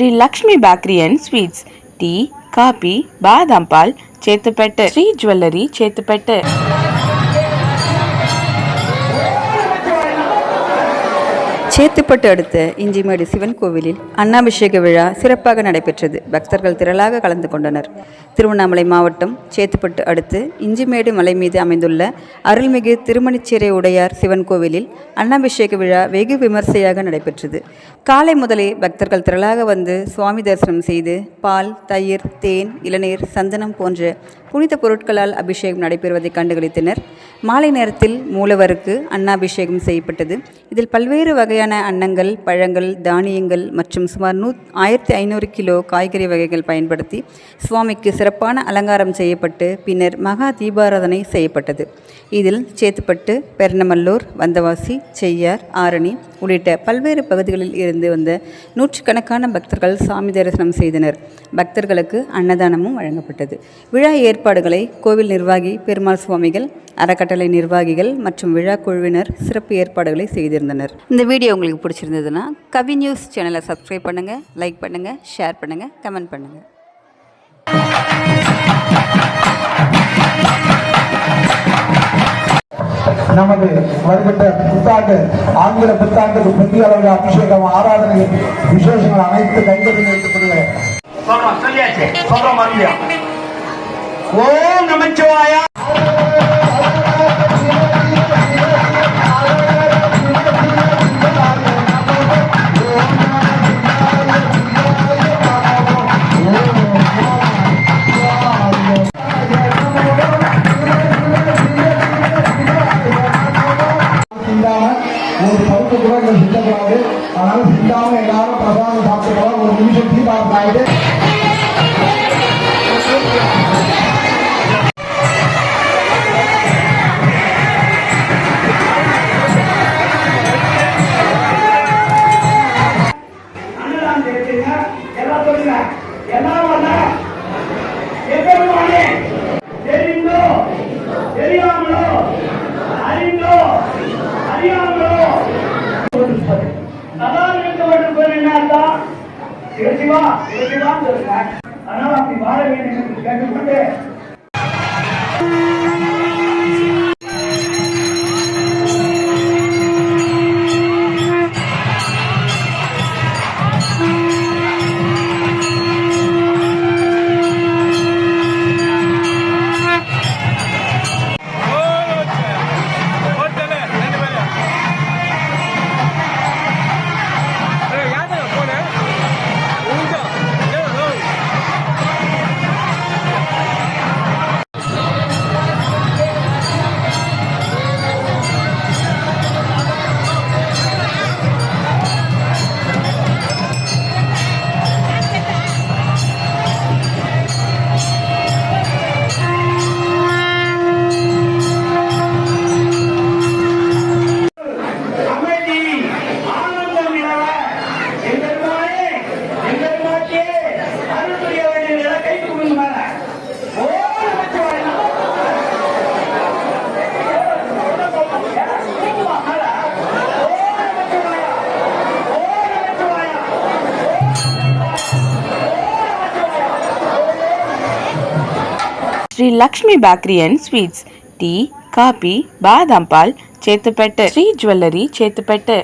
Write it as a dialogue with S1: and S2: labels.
S1: Shri Lakshmi bakery and sweets. Tea coffee బాదం పాల్ Chetpet. Shri jewellery Chetpet.
S2: Chetpet அடுத்த இஞ்சிமேடு சிவன் கோவிலில் அன்னாபிஷேக விழா சிறப்பாக நடைபெற்றது. பக்தர்கள் திரளாக கலந்து கொண்டனர். திருவண்ணாமலை மாவட்டம் சேத்துப்பட்டு அடுத்து இஞ்சிமேடு மலை மீது அமைந்துள்ள அருள்மிகு திருமணிச்சேரை உடையார் சிவன் கோவிலில் அன்னாபிஷேக விழா வெகு விமர்சையாக நடைபெற்றது. காலை முதலே பக்தர்கள் திரளாக வந்து சுவாமி தரிசனம் செய்து பால் தயிர் தேன் இளநீர் சந்தனம் போன்ற புனித பொருட்களால் அபிஷேகம் நடைபெறுவதை கண்டுகளித்தனர். மாலை நேரத்தில் மூலவருக்கு அன்னாபிஷேகம் செய்யப்பட்டது. இதில் பல்வேறு வகையான அன்னங்கள் பழங்கள் தானியங்கள் மற்றும் சுமார் நூ ஆயிரத்தி ஐநூறு கிலோ காய்கறி வகைகள் பயன்படுத்தி சுவாமிக்கு சிறப்பான அலங்காரம் செய்யப்பட்டு பின்னர் மகா தீபாராதனை செய்யப்பட்டது. இதில் சேத்துப்பட்டு பெர்ணமல்லூர் வந்தவாசி செய்யார் ஆரணி உள்ளிட்ட பல்வேறு பகுதிகளில் இருந்து வந்த நூற்றுக்கணக்கான பக்தர்கள் சாமி தரிசனம் செய்தனர். பக்தர்களுக்கு அன்னதானமும் வழங்கப்பட்டது. விழா ஏற்பாடுகளை கோவில் நிர்வாகி பெருமாள் சுவாமிகள் அறக்கட்டளை நிர்வாகிகள் மற்றும் விழா குழுவினர் சிறப்பு ஏற்பாடுகளை செய்திருந்தனர். இந்த வீடியோ உங்களுக்கு பிடிச்சிருந்ததுன்னா கவி நியூஸ் சேனலை சப்ஸ்கிரைப் பண்ணுங்கள் லைக் பண்ணுங்கள் ஷேர் பண்ணுங்கள் கமெண்ட் பண்ணுங்கள்
S3: நமது வருகின்ற புத்தாண்டு ஆங்கில புத்தாண்டுக்கு பெரிய அளவில் அபிஷேகம் ஆராதனை விசேஷங்கள் அனைத்து கைகளில் இருக்கக்கூடிய
S4: சொல்றோம் சொல்லியாச்சு சொல்றோம் மறுபடியும். ஓம் நமச்சிவாயா.
S3: அதனால சிந்தாம எல்லாரும் பிரசாதம் சாப்பிட்டுக்கலாம் ஒரு நிமிஷம் தீபாவளி ஆயிட்டு.
S4: தெரியாமலோ? அறிந்தோ? அறியாமலோ? பேர் என்ன அர்த்தம் சிவசிவா சிவசிவான்னு சொல்லுங்க அதனால அப்படி வாழ வேண்டும் என்று கேட்டுக்கொண்டு
S1: Shri Lakshmi bakery and sweets. Tea coffee బాదం పాల్ చేతుపెట్టు. శ్రీ జ్యువెల్లరీ చేతిపెట్టె.